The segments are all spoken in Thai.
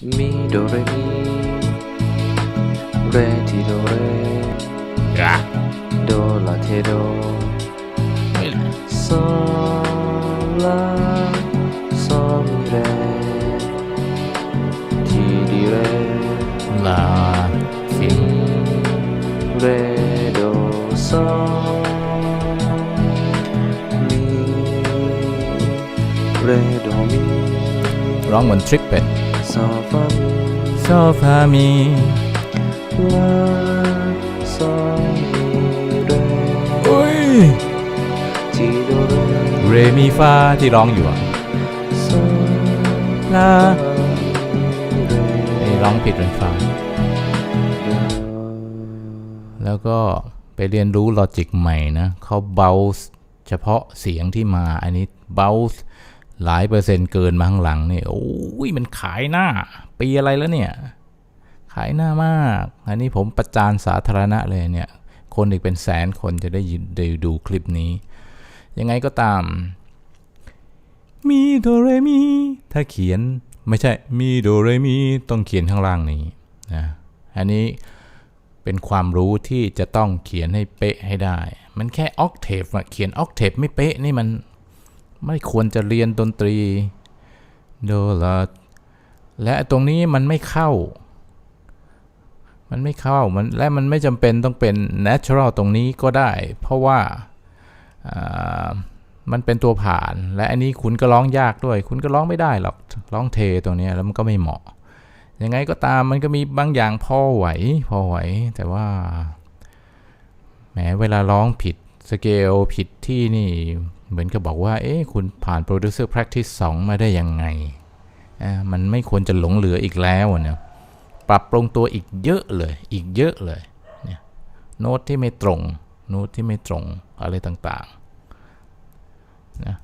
มีโดเรมีเรทีโดเรอะโดลาเทโดไม่ละโซลาโซมี เรทีดีเรลาเสียงเรโดโซมีเรโดมีร้องเหมือนทริปเป็ดโซฟามีโซฟามีลาโซมีเรอุ้ยทีโดเรเรมีฟาที่ร้องอยู่อะโซลามีเรไอ้ร้องผิดเป็นฟาแล้วก็ไปเรียนรู้ลอจิกใหม่นะเขาเบาเฉพาะเสียงที่มาอันนี้เบา หลายเปอร์เซ็นต์เกินมาข้างหลังนี่โอ้ยมันขายหน้า ปีอะไรแล้วเนี่ย ขายหน้ามาก อันนี้ผมประจานสาธารณะเลยเนี่ย คนอีกเป็นแสนคนจะได้ยินได้ดูคลิปนี้ ยังไงก็ตาม มีโดเรมี ถ้าเขียนไม่ใช่ มีโดเรมีต้องเขียนข้างล่างนี้นะอันนี้เป็นความรู้ที่จะต้องเขียนให้เป๊ะให้ได้ มันแค่ออกเทปอะเขียนออกเทปไม่เป๊ะนี่มัน ไม่ควรจะเรียนดนตรีโดละและตรงนี้มันไม่เข้า มันไม่เข้ามันและมันไม่จำเป็นต้องเป็น natural ตรงนี้ก็ได้ เพราะว่ามันเป็นตัวผ่าน และอันนี้คุณก็ร้องยากด้วย คุณก็ร้องไม่ได้หรอกร้องเทตรงนี้แล้วมันก็ไม่เหมาะ ยังไงก็ตามมันก็มีบางอย่างพอไหวพอไหว แต่ว่าแหมเวลาร้องผิดสเกลผิดที่นี่ เหมือนกับบอกว่า เอ๊ะคุณผ่าน Producer Practice 2 มาได้ยังไงอ่ามันไม่ควรจะหลงเหลืออีกแล้วนะเนี่ยปรับปรุงตัวอีกเยอะเลย อีกเยอะเลยเนี่ยโน้ตที่ไม่ตรง โน้ตที่ไม่ตรงอะไรต่างๆนะ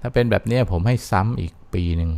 ถ้าเป็นแบบนี้ผมให้ซ้ำอีกปีหนึ่ง